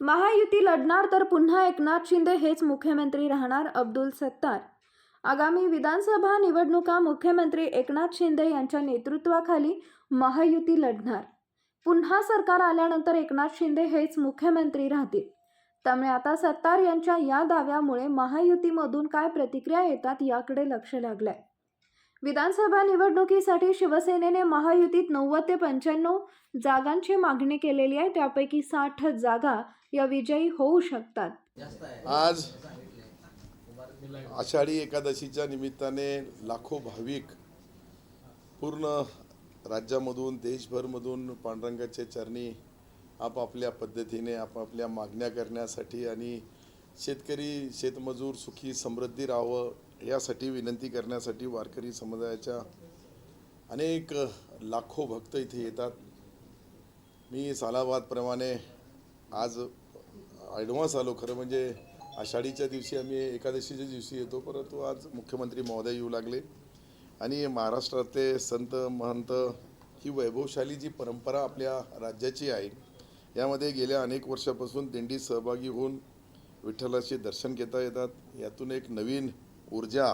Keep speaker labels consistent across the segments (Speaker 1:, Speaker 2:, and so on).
Speaker 1: महायुती लढणार तर पुन्हा एकनाथ शिंदे हेच मुख्यमंत्री राहणार अब्दुल सत्तार. आगामी विधानसभा निवडणुका मुख्यमंत्री एकनाथ शिंदे यांच्या नेतृत्वाखाली महायुती लढणार. पुन्हा सरकार आल्यानंतर एकनाथ शिंदे हेच मुख्यमंत्री राहतील. त्यामुळे आता सत्तार यांच्या या दाव्यामुळे महायुतीमधून काय प्रतिक्रिया येतात याकडे लक्ष लागलंय. विधानसभा निवडणुकीसाठी शिवसेनेने महायुतीत नव्वद ते पंच्याण्णव जागांची मागणी केलेली आहे. त्यापैकी साठ जागा या विजयी होऊ शकतात.
Speaker 2: आज आषाढी एकादशीच्या निमित्ताने लाखो भाविक पूर्ण राज्यामधून देशभरमधून पांडुरंगाच्या चरणी आपापल्या पद्धतीने आपापल्या मागण्या करण्यासाठी आणि शेतकरी शेतमजूर सुखी समृद्धी राहावं यासाठी विनंती करण्यासाठी वारकरी समुदायाच्या अनेक लाखो भक्त इथे येतात. मी सालाबादप्रमाणे आज ॲडव्हान्स आलो खरं म्हणजे आषाढीच्या दिवशी आम्ही एकादशीच्या दिवशी येतो परंतु आज मुख्यमंत्री महोदय येऊ लागले. आणि महाराष्ट्रातले संत महंत ही वैभवशाली जी परंपरा आपल्या राज्याची आहे यामध्ये गेल्या अनेक वर्षापासून दिंडी सहभागी होऊन विठ्ठलाचे दर्शन घेता येतात. यातून एक नवीन ऊर्जा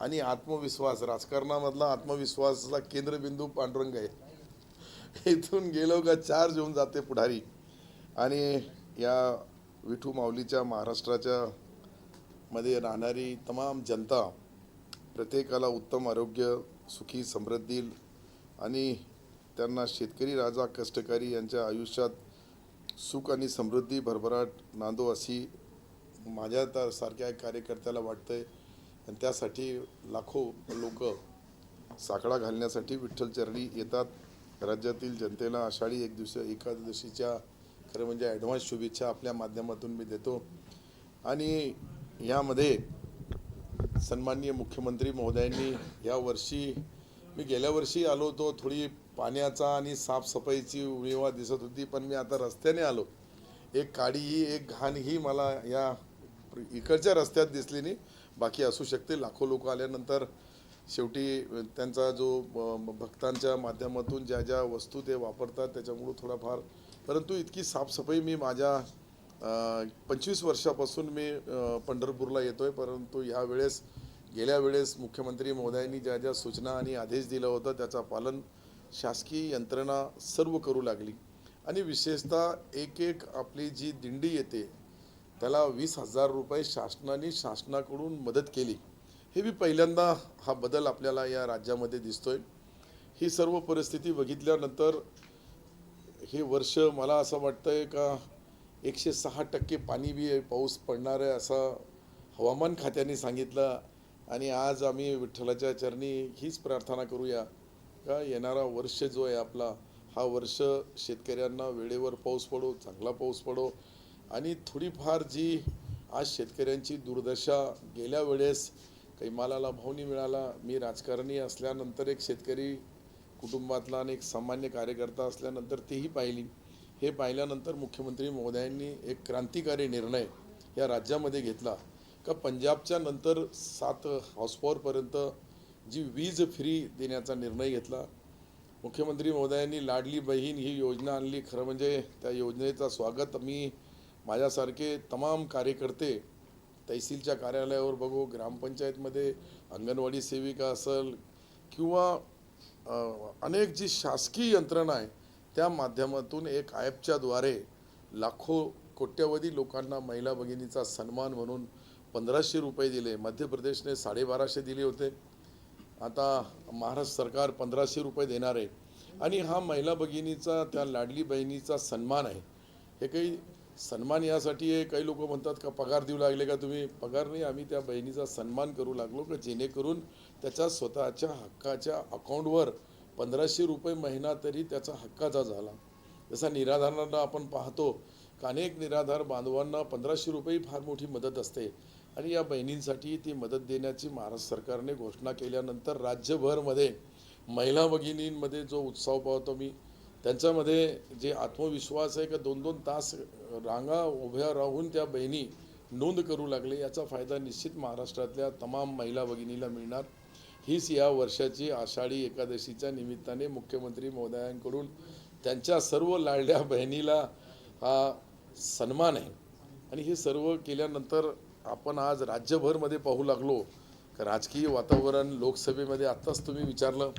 Speaker 2: आणि आत्मविश्वास राजकारणामधला आत्मविश्वासाचा केंद्रबिंदू पांडुरंग आहे. इथून गेलो का चार जून जाते पुढारी. आणि या विठू माऊलीच्या महाराष्ट्राच्या मध्ये राहणारी तमाम जनता प्रत्येकाला उत्तम आरोग्य सुखी समृद्धी आणि त्यांना शेतकरी राजा कष्टकरी यांच्या आयुष्यात सुख आणि समृद्धी भरभराट नांदो अशी माझ्या तर सारख्या कार्यकर्त्याला कार्यकर्त्याला वाटतंय. आणि त्यासाठी लाखो लोक साकडा घालण्यासाठी विठ्ठल चरणी येतात. राज्यातील जनतेला आषाढी एक दिवस एकादशीच्या खरं म्हणजे ॲडव्हान्स शुभेच्छा आपल्या माध्यमातून मी देतो. आणि यामध्ये सन्माननीय मुख्यमंत्री महोदयांनी या वर्षी मी गेल्या वर्षी आलो होतो थोडी पाण्याचा आणि साफसफाईची उणीवा दिसत होती पण मी आता रस्त्याने आलो. एक काडीही एक घाणही मला या इकडच्या रस्त्यात दिसली नाही. बाकी असू शकते लाखो लोक आल्यानंतर शेवटी त्यांचा जो भक्तांच्या माध्यमातून ज्या ज्या वस्तू ते वापरतात त्याच्यामुळं थोडाफार परंतु इतकी साफसफाई मी माझ्या पंचवीस वर्षापासून मी पंढरपूरला पंढरपूरला येतोय. परंतु यावेळेस गेल्या वेळेस मुख्यमंत्री महोदयांनी ज्या ज्या सूचना आणि आदेश दिला होता त्याचा पालन शासकीय यंत्रणा सर्व करू लागली. आणि विशेषतः एक एक आपली जी दिंडी येते त्याला वीस हजार रुपये शासनाने शासनाकडून मदत केली. हे मी पहिल्यांदा हा बदल आपल्याला या राज्यामध्ये दिसतोय. ही सर्व परिस्थिती बघितल्यानंतर हे वर्ष मला असं वाटतं आहे का एकशे सहा टक्के पाणी बी आहे, पाऊस पडणार आहे असं हवामान खात्याने सांगितलं. आणि आज आम्ही विठ्ठलाच्या चरणी हीच प्रार्थना करूया का येणारा वर्ष जो आहे आपला हा वर्ष शेतकऱ्यांना वेळेवर पाऊस पडो चांगला पाऊस पडो. आणि थोडीफार जी आज शेतकऱ्यांची दुर्दशा गेल्या वेळेस काही मालाला भाव नाही मिळाला. मी राजकारणी असल्यानंतर एक शेतकरी कुटुंबातला आणि एक सामान्य कार्यकर्ता असल्यानंतर तेही पाहिली. हे पाहिल्यानंतर मुख्यमंत्री महोदयांनी एक क्रांतिकारी निर्णय या राज्यामध्ये घेतला. का पंजाबच्या नंतर सात हाऊसपॉवरपर्यंत जी वीज फ्री देण्याचा निर्णय घेतला. मुख्यमंत्री महोदयांनी लाडली बहीण ही योजना आणली. खरं म्हणजे त्या योजनेचा स्वागत मी माझ्यासारखे तमाम कार्यकर्ते तहसीलच्या कार्यालयावर बघू ग्रामपंचायतमध्ये अंगणवाडी सेविका असेल किंवा अनेक जी शासकीय यंत्रणा आहे त्या माध्यमातून एक ॲपच्याद्वारे लाखो कोट्यवधी लोकांना महिला भगिनीचा सन्मान म्हणून पंधराशे रुपये दिले. मध्य प्रदेशने साडेबाराशे दिले होते. आता महाराष्ट्र सरकार पंधराशे रुपये देणार आहे. आणि हा महिला भगिनीचा त्या लाडली बहिणीचा सन्मान आहे. हे काही सन्मान यासाठी काही लोक म्हणतात का पगार देऊ लागले का तुम्ही? पगार नाही आम्ही त्या बहिणीचा सन्मान करू लागलो का जेणेकरून त्याच्या स्वतःच्या हक्काच्या अकाउंटवर पंधराशे रुपये महिना तरी त्याचा हक्काचा झाला. जसा निराधारांना आपण पाहतो का अनेक निराधार बांधवांना पंधराशे रुपये फार मोठी मदत असते. आणि या बहिणींसाठी ती मदत देण्याची महाराष्ट्र सरकारने घोषणा केल्यानंतर राज्यभरमध्ये महिला भगिनींमध्ये जो उत्साह पाहतो मी त्यांच्यामध्ये जे आत्मविश्वास आहे का दोन दोन तास रांगा उभ्या राहून त्या बहिणी नोंद करू लागले याचा फायदा निश्चित महाराष्ट्रातल्या तमाम महिला भगिनीला मिळणार. हीच या वर्षाची आषाढी एकादशीच्या निमित्ताने मुख्यमंत्री महोदयांकडून त्यांच्या सर्व लाडल्या बहिणीला हा सन्मान आहे. आणि हे सर्व केल्यानंतर आपण आज राज्यभरमध्ये पाहू लागलो. राजकीय वातावरण लोकसभेमध्ये आत्ताच तुम्ही विचारलं.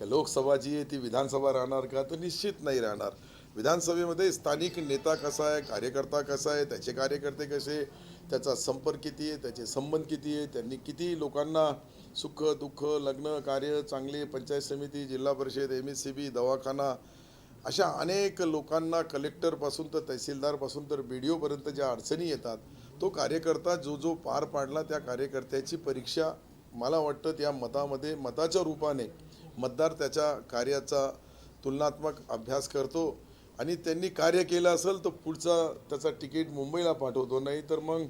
Speaker 2: लोकसभा जी आहे ती विधानसभा राहणार का? तर निश्चित नाही राहणार. विधानसभेमध्ये स्थानिक नेता कसा आहे? कार्यकर्ता कसा आहे? त्याचे कार्यकर्ते कसे त्याचा संपर्क किती आहे? त्याचे संबंध किती आहे? त्यांनी किती लोकांना सुख दुःख लग्न कार्य चांगले पंचायत समिती जिल्हा परिषद एम एस सी बी दवाखाना अशा अनेक लोकांना कलेक्टरपासून तर तहसीलदारपासून तर बी डी ओपर्यंत ज्या अडचणी येतात तो कार्यकर्ता जो जो पार पाडला त्या कार्यकर्त्याची परीक्षा मला वाटतं त्या मतामध्ये मताच्या रूपाने मतदार त्याच्या कार्याचा तुलनात्मक अभ्यास करतो आणि त्यांनी कार्य केलं असेल तर पुढचा त्याचा तिकीट मुंबईला पाठवतो. नाही तर मग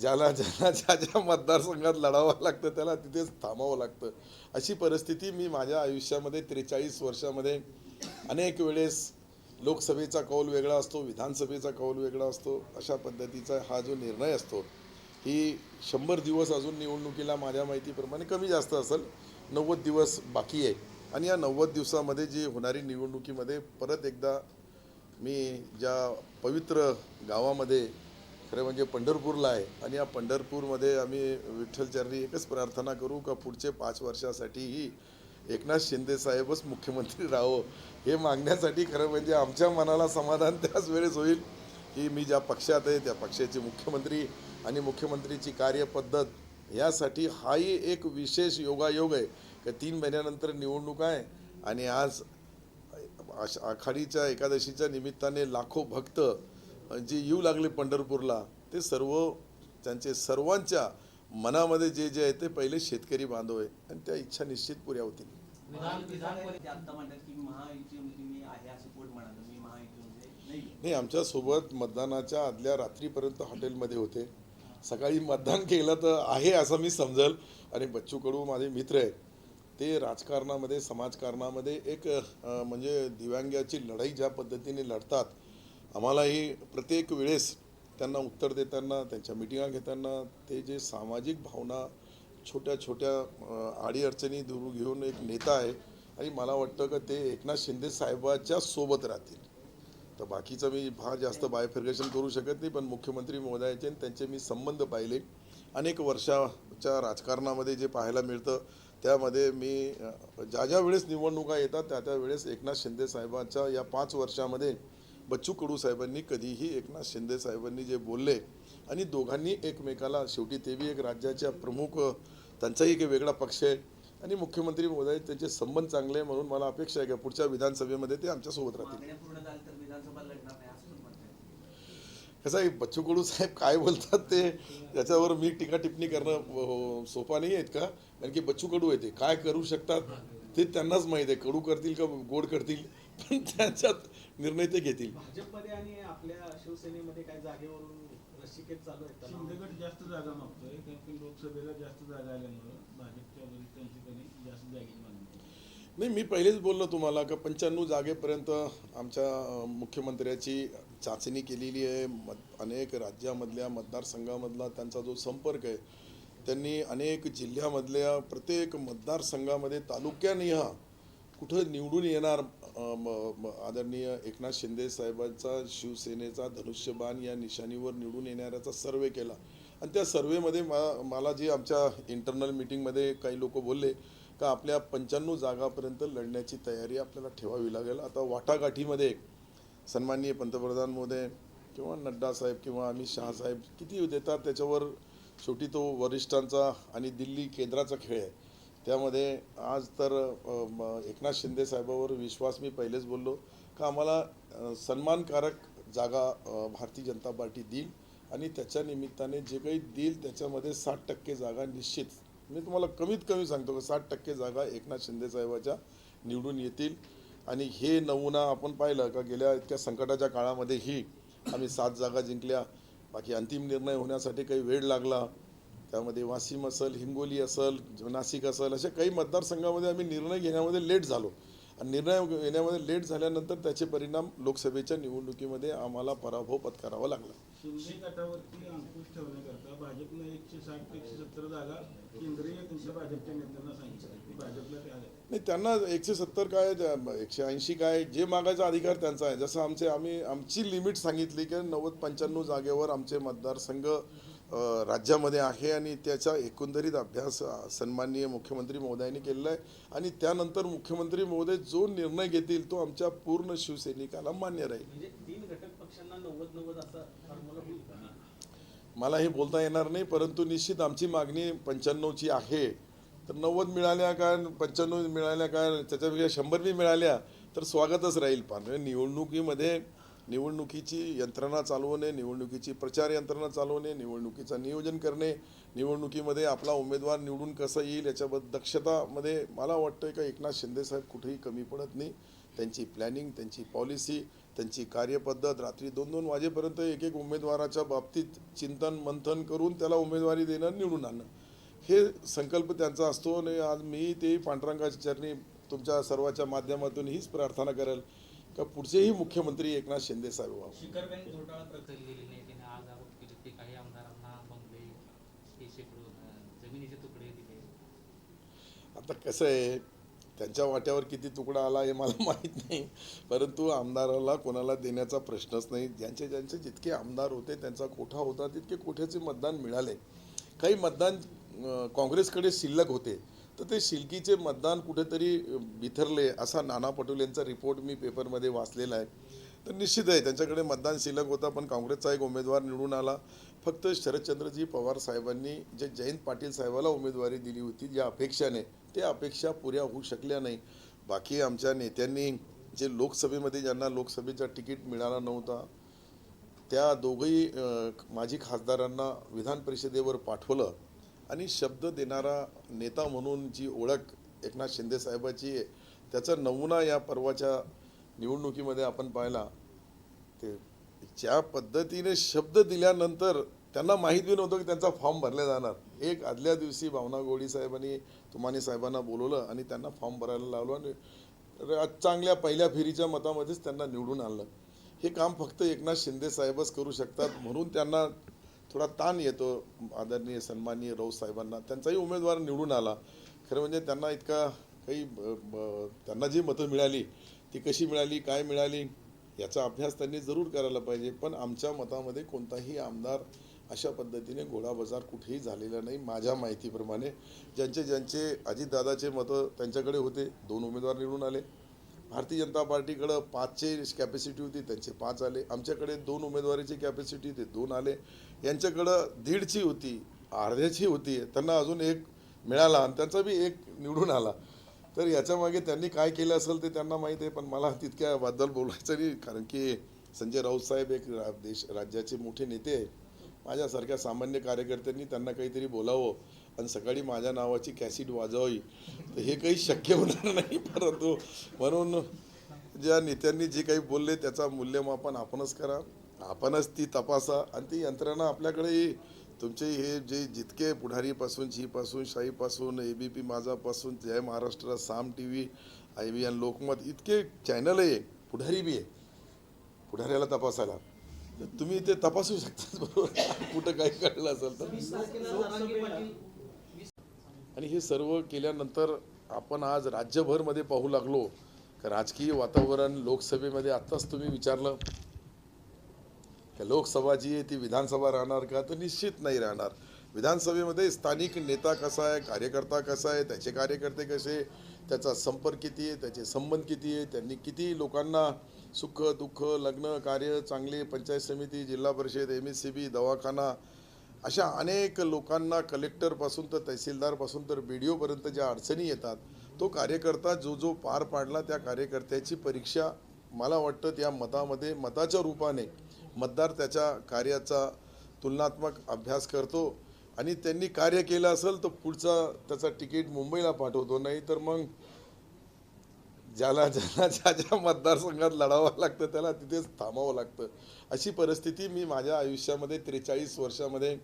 Speaker 2: ज्याला ज्याला ज्या ज्या मतदारसंघात लढावं लागतं त्याला तिथेच थांबावं लागतं. अशी परिस्थिती मी माझ्या आयुष्यामध्ये त्रेचाळीस वर्षामध्ये अनेक वेळेस लोकसभेचा कौल वेगळा असतो विधानसभेचा कौल वेगळा असतो. अशा पद्धतीचा हा जो निर्णय असतो ही शंभर दिवस अजून निवडणुकीला माझ्या माहितीप्रमाणे कमी जास्त असेल. नव्वद दिवस बाकी आहे. आणि या नव्वद दिवसामध्ये जी होणारी निवडणुकीमध्ये परत एकदा मी ज्या पवित्र गावामध्ये खरं म्हणजे पंढरपूरला आहे आणि या पंढरपूरमध्ये आम्ही विठ्ठलचरणी एकच प्रार्थना करू का पुढचे पाच वर्षासाठीही एकनाथ शिंदे साहेबच मुख्यमंत्री राहो हे मागण्यासाठी खरं म्हणजे आमच्या मनाला समाधान त्याच वेळेस होईल की मी ज्या पक्षात आहे त्या पक्षाचे मुख्यमंत्री आणि मुख्यमंत्रीची कार्यपद्धत यासाठी हाही एक विशेष योगायोग आहे की तीन महिन्यानंतर निवडणूक आहे आणि आज आखाडीच्या एकादशीच्या निमित्ताने लाखो भक्त जे येऊ लागले पंढरपूरला ते सर्व त्यांचे सर्वांच्या मनामध्ये जे जे आहे ते पहिले शेतकरी बांधव आहे आणि त्या इच्छा निश्चित पुऱ्या होतील.
Speaker 3: नाही
Speaker 2: आमच्यासोबत मतदानाच्या आदल्या रात्रीपर्यंत हॉटेलमध्ये होते. सकाळी मतदान केलं तर आहे असं मी समजल. आणि बच्चू कडू माझे मित्र आहेत ते राजकारणामध्ये समाजकारणामध्ये एक म्हणजे दिव्यांगाची लढाई ज्या पद्धतीने लढतात आम्हालाही प्रत्येक वेळेस त्यांना उत्तर देताना त्यांच्या मिटिंगा घेताना ते जे सामाजिक भावना छोट्या छोट्या अडीअडचणी दूर घेऊन एक नेता आहे. आणि मला वाटतं का ते एकनाथ शिंदे साहेबाच्या सोबत राहतील. तर बाकीचं मी फार जास्त बायफर्गेशन करू शकत नाही पण मुख्यमंत्री महोदयाचे आणि त्यांचे मी संबंध पाहिले. अनेक वर्षाच्या राजकारणामध्ये जे पाहायला मिळतं त्यामध्ये मी ज्या ज्या वेळेस निवडणुका येतात त्या त्या वेळेस एकनाथ शिंदे साहेबांच्या या पाच वर्षामध्ये बच्चू कडू साहेबांनी कधीही एकनाथ शिंदे साहेबांनी जे बोलले आणि दोघांनी एकमेकाला शेवटी ते बी एक राज्याच्या प्रमुख त्यांचाही एक वेगळा पक्ष आहे. आणि मुख्यमंत्री महोदय त्यांचे संबंध चांगले आहे म्हणून मला अपेक्षा आहे की पुढच्या विधानसभेमध्ये ते आमच्यासोबत राहतील. कसं आहे बच्चू कडू साहेब काय बोलतात ते त्याच्यावर मी टीका टिप्पणी करणं सोपा नाही आहेत का कारण की बच्चू कडू आहे ते काय करू शकतात ते त्यांनाच माहीत आहे कडू करतील का गोड करतील पण त्यांच्यात निर्णय ते घेतील
Speaker 4: भाजपमध्ये आणि आपल्या शिवसेनेमध्ये काय जागेवरून चालू?
Speaker 5: शिंदेगड जास्त जागा मागतोय कारण की लोकसभेला जास्त जागा आल्यामुळं भाजपच्या त्यांनी जास्त जागेची मागणी केली.
Speaker 2: नाही मी पहिलेच बोललो तुम्हाला का पंच्याण्णव जागेपर्यंत आमच्या मुख्यमंत्र्याची चाचणी केलेली आहे. मत अनेक राज्यामधल्या मतदारसंघामधला त्यांचा जो संपर्क आहे त्यांनी अनेक जिल्ह्यामधल्या प्रत्येक मतदारसंघामध्ये तालुक्यानिहा कुठं निवडून येणार आदरणीय एकनाथ शिंदे साहेबांचा शिवसेनेचा धनुष्यबाण या निशाणीवर निवडून येणाऱ्याचा सर्वे केला. आणि त्या सर्वेमध्ये मा मला जे आमच्या इंटरनल मिटिंगमध्ये काही लोक बोलले का आपल्या पंच्याण्णव जागापर्यंत लढण्याची तयारी आपल्याला ठेवावी लागेल. आता वाटाघाटीमध्ये सन्माननीय पंतप्रधान महोदय किंवा नड्डा साहेब किंवा अमित शहा साहेब किती देतात त्याच्यावर शेवटी तो वरिष्ठांचा आणि दिल्ली केंद्राचा खेळ आहे. त्यामध्ये आज तर एकनाथ शिंदे साहेबावर विश्वास मी पहिलेच बोललो. का आम्हाला सन्मानकारक जागा भारतीय जनता पार्टी देईल आणि त्याच्या निमित्ताने जे काही देईल त्याच्यामध्ये साठ टक्के जागा निश्चित मी तुम्हाला कमीत कमी सांगतो का साठ टक्के जागा एकनाथ शिंदे साहेबाच्या निवडून येतील. आणि हे नमुना आपण पाहिलं का गेल्या इतक्या संकटाच्या काळामध्येही आम्ही सात जागा जिंकल्या. बाकी अंतिम निर्णय होण्यासाठी काही वेळ लागला. त्यामध्ये वाशिम असेल हिंगोली असेल नाशिक असेल अशा काही मतदारसंघामध्ये आम्ही निर्णय घेण्यामध्ये लेट झालो. निर्णय येण्यामध्ये लेट झाल्यानंतर त्याचे परिणाम लोकसभेच्या निवडणुकीमध्ये आम्हाला पराभव पत्करावा लागला.
Speaker 5: शिंदे गटावरती अंकुश ठेवण्याकरता भाजपनं एकशे साठ ते एकशे सत्तर जागा केंद्रीय त्यांच्या भाजपच्या नेत्यांना सांगितलं. की भाजपला ते आले
Speaker 2: नाही त्यांना एकशे सत्तर काय एकशे ऐंशी काय जे मागायचा अधिकार त्यांचा आहे. जसं आमचे आम्ही आमची लिमिट सांगितली की नव्वद पंच्याण्णव जागेवर आमचे मतदारसंघ राज्यामध्ये आहे आणि त्याचा एकंदरीत अभ्यास सन्माननीय मुख्यमंत्री महोदयांनी केलेला आहे. आणि त्यानंतर मुख्यमंत्री महोदय जो निर्णय घेतील तो आमच्या पूर्ण शिवसैनिकाला मान्य राहील.
Speaker 4: म्हणजे
Speaker 2: मला हे बोलता येणार नाही परंतु निश्चित आमची मागणी पंच्याण्णवची आहे. तर नव्वद मिळाल्या का पंच्याण्णव मिळाल्या का त्याच्यापेक्षा शंभर बी मिळाल्या तर स्वागतच राहील. पण निवडणुकीमध्ये निवडणुकीची यंत्रणा चालवणे निवडणुकीची प्रचार यंत्रणा चालवणे निवडणुकीचं नियोजन करणे निवडणुकीमध्ये आपला उमेदवार निवडून कसा येईल याच्याबद्दल दक्षतामध्ये मला वाटतं का एकनाथ शिंदेसाहेब कुठेही कमी पडत नाही. त्यांची प्लॅनिंग त्यांची पॉलिसी त्यांची कार्यपद्धत रात्री दोन दोन वाजेपर्यंत एक एक उमेदवाराच्या बाबतीत चिंतन मंथन करून त्याला उमेदवारी देणं निवडून आणणं. हे संकल्प त्यांचा असतो आणि आज मी ते पांडुरंगाच्या चरणी तुमच्या सर्वाच्या माध्यमातून हीच प्रार्थना करेल. का पुढचेही मुख्यमंत्री एकनाथ शिंदे साहेब आता कसं आहे त्यांच्या वाट्यावर किती तुकडा आला हे मला माहीत नाही परंतु आमदाराला कोणाला देण्याचा प्रश्नच नाही. ज्यांचे ज्यांचे जितके आमदार होते त्यांचा कोठा होता तितके कोठ्याचे मतदान मिळाले. काही मतदान काँग्रेसकडे शिल्लक होते. तर ते शिल्कीचे मतदान कुठेतरी बिथरले असा नाना पटोलेंचा रिपोर्ट मी पेपरमध्ये वाचलेला आहे. तर निश्चित आहे त्यांच्याकडे मतदान शिल्लक होता पण काँग्रेसचा एक उमेदवार निवडून आला. फक्त शरदचंद्रजी पवार साहेबांनी जे जयंत पाटील साहेबाला उमेदवारी दिली होती ज्या अपेक्षाने त्या अपेक्षा पुऱ्या होऊ शकल्या नाही. बाकी आमच्या नेत्यांनी जे लोकसभेमध्ये ज्यांना लोकसभेचा तिकीट मिळाला नव्हता त्या दोघंही माजी खासदारांना विधान परिषदेवर पाठवलं. आणि शब्द देणारा नेता म्हणून जी ओळख एकनाथ शिंदे साहेबाची आहे त्याचा नमुना या पर्वाच्या निवडणुकीमध्ये आपण पाहिला. ते ज्या पद्धतीने शब्द दिल्यानंतर त्यांना माहीत बी नव्हतं की त्यांचा फॉर्म भरला जाणार. एक आदल्या दिवशी भावना गोडी साहेबांनी तुमाने साहेबांना बोलवलं आणि त्यांना फॉर्म भरायला लावलं आणि चांगल्या पहिल्या फेरीच्या मतामध्येच त्यांना निवडून आणलं. हे काम फक्त एकनाथ शिंदे साहेबच करू शकतात म्हणून त्यांना थोडा ताण येतो आदरणीय सन्माननीय राऊत साहेबांना. त्यांचाही उमेदवार निवडून आला. खरं म्हणजे त्यांना इतका काही ब- ब- त्यांना जी मतं मिळाली ती कशी मिळाली काय मिळाली याचा अभ्यास त्यांनी जरूर करायला पाहिजे. पण आमच्या मतामध्ये कोणताही आमदार अशा पद्धतीने घोडाबाजार कुठेही झालेला नाही माझ्या माहितीप्रमाणे. ज्यांचे ज्यांचे अजितदादाचे मतं त्यांच्याकडे होते दोन उमेदवार निवडून आले. भारतीय जनता पार्टीकडं पाचचे कॅपॅसिटी होती त्यांचे पाच आले. आमच्याकडे दोन उमेदवारीची कॅपॅसिटी ते दोन आले. यांच्याकडं दीडची होती अर्ध्याची होती. त्यांना अजून एक मिळाला आणि त्यांचा बी एक निवडून आला. तर याच्यामागे त्यांनी काय केलं असेल ते त्यांना माहीत आहे पण मला तितक्याबद्दल बोलायचं नाही कारण की संजय राऊत साहेब एक देश राज्याचे मोठे नेते आहे माझ्यासारख्या सामान्य कार्यकर्त्यांनी त्यांना काहीतरी बोलावं. आणि सकाळी माझ्या नावाची कॅसिड वाजवावी तर हे काही शक्य होणार नाही परंतु म्हणून ज्या नेत्यांनी जे काही बोलले त्याचा मूल्यमापन आपणच करा आपणच ती तपासा आणि ती यंत्रणा आपल्याकडे येईल तुमचे हे जे जितके पुढारीपासून झीपासून शाहीपासून A B P माझापासून Jai Maharashtra Saam T V I B N Lokmat इतके चॅनल आहे पुढारी बी आहे पुढाऱ्याला तपासायला. तर तुम्ही ते तपासू शकता बरोबर? कुठं काय कळलं असेल तर
Speaker 3: वीस तारखेला जरांगे पाटील
Speaker 2: आणि हे सर्व केल्यानंतर आपण आज राज्यभरमध्ये पाहू लागलो. राजकीय वातावरण लोकसभेमध्ये आत्ताच तुम्ही विचारलं का लोकसभा जी आहे ती विधानसभा राहणार का? तर निश्चित नाही राहणार. विधानसभेमध्ये स्थानिक नेता कसा आहे कार्यकर्ता कसा आहे त्याचे कार्यकर्ते कसे त्याचा संपर्क किती आहे त्याचे संबंध किती आहे त्यांनी किती लोकांना सुख दुःख लग्न कार्य चांगले पंचायत समिती जिल्हा परिषद एम एस सी बी दवाखाना अशा अनेक लोकांना कलेक्टरपासून तर तहसीलदारपासून तर बी डी ओपर्यंत ज्या अडचणी येतात तो कार्यकर्ता जो जो पार पाडला त्या कार्यकर्त्याची परीक्षा मला वाटतं त्या मतामध्ये मताच्या रूपाने मतदार त्याच्या कार्याचा तुलनात्मक अभ्यास करतो आणि त्यांनी कार्य केलं असेल तर पुढचा त्याचा तिकीट मुंबईला पाठवतो. नाही तर मग ज्याला ज्याला ज्या ज्या मतदारसंघात लढावं लागतं त्याला तिथेच थांबावं लागतं. अशी परिस्थिती मी माझ्या आयुष्यामध्ये त्रेचाळीस वर्षामध्ये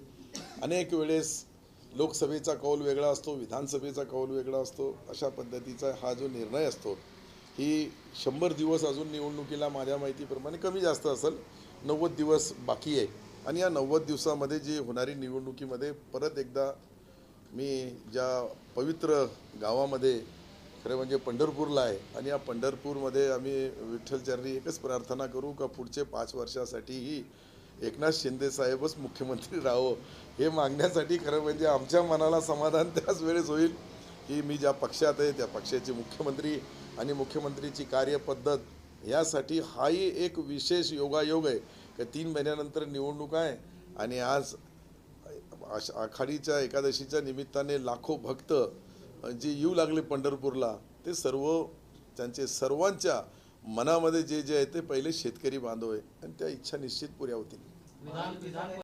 Speaker 2: अनेक वेळेस लोकसभेचा कौल वेगळा असतो विधानसभेचा कौल वेगळा असतो. अशा पद्धतीचा हा जो निर्णय असतो ही शंभर दिवस अजून निवडणुकीला माझ्या माहितीप्रमाणे कमी जास्त असेल नव्वद दिवस बाकी आहे. आणि या नव्वद दिवसामध्ये जी होणारी निवडणुकीमध्ये परत एकदा मी ज्या पवित्र गावामध्ये खरं म्हणजे पंढरपूरला आहे. आणि या पंढरपूरमध्ये आम्ही विठ्ठलचरणी एकच प्रार्थना करू का पुढचे पाच वर्षासाठीही एकनाथ शिंदे साहेबच मुख्यमंत्री राहो हे मागण्यासाठी खरं म्हणजे आमच्या मनाला समाधान त्याच वेळेस होईल की मी ज्या पक्षात आहे त्या पक्षाचे मुख्यमंत्री आणि मुख्यमंत्रीची कार्यपद्धत यासाठी हाही एक विशेष योगायोग आहे. की तीन महिन्यानंतर निवडणूक आहे आणि आज आखाडीच्या एकादशीच्या निमित्ताने लाखो भक्त जे येऊ लागले पंढरपूरला ते सर्व त्यांचे सर्वांच्या मनामध्ये जे जे आहे ते पहिले शेतकरी बांधव आहे. आणि त्या इच्छा निश्चित पुऱ्या होतील.